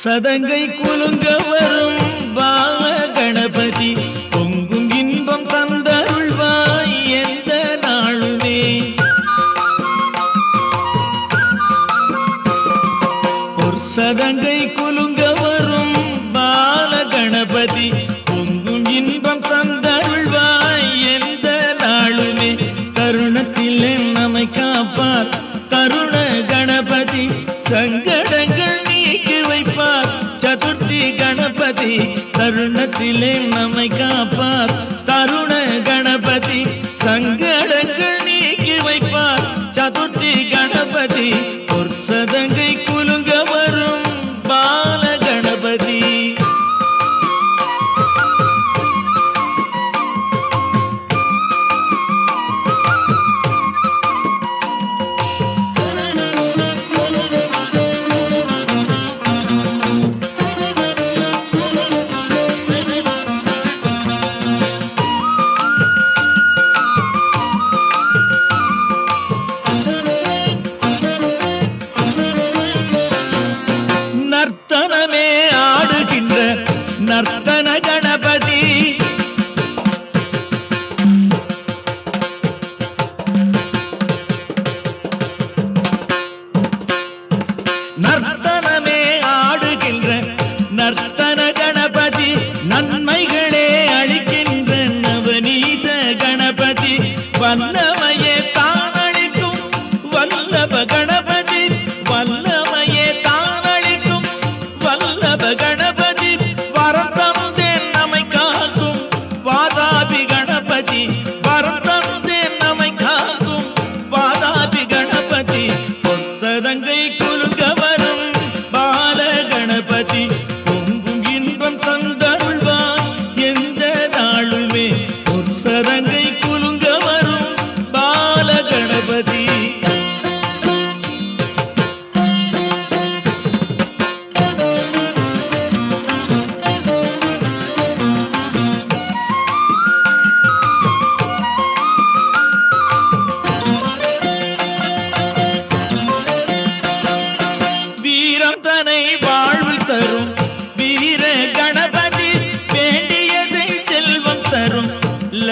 சதங்கை குலுங்க வரும். சதங்கை குலுங்க வரும் பால கணபதி பொங்கும் இன்பம் தந்தருள்வாய் எந்த நாளுமே. தருணத்திலே நம்மை காப்பார் தருண கணபதி. சங்கடங்கள் நீக்கி வைப்பார் சதுர்த்தி கணபதி. தருணத்திலே நம்மை காப்பார் தருண கணபதி. சங்கடங்கள் நீக்கி வைப்பார் சதுர்த்தி கணபதி.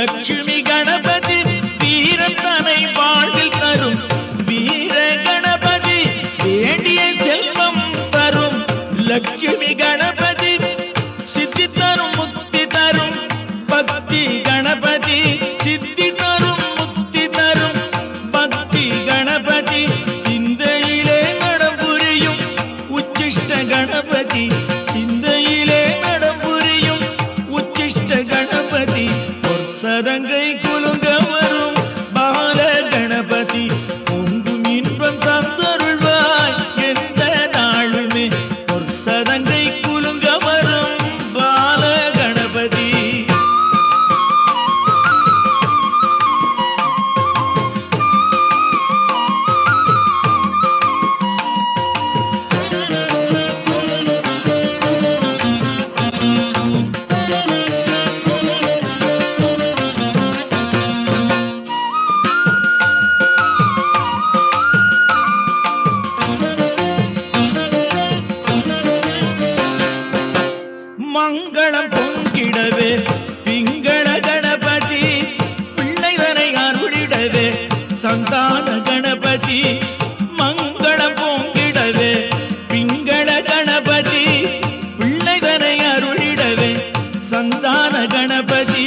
லட்சுமி கணபதி வீரத்தனை வாழ்வில் தரும். வீர கணபதி வேண்டிய செல்வம் தரும். லட்சுமி சந்தான கணபதி மங்கள பொங்கிடவே. பிங்கள கணபதி பிள்ளைதனை அருளிடவே. சந்தான கணபதி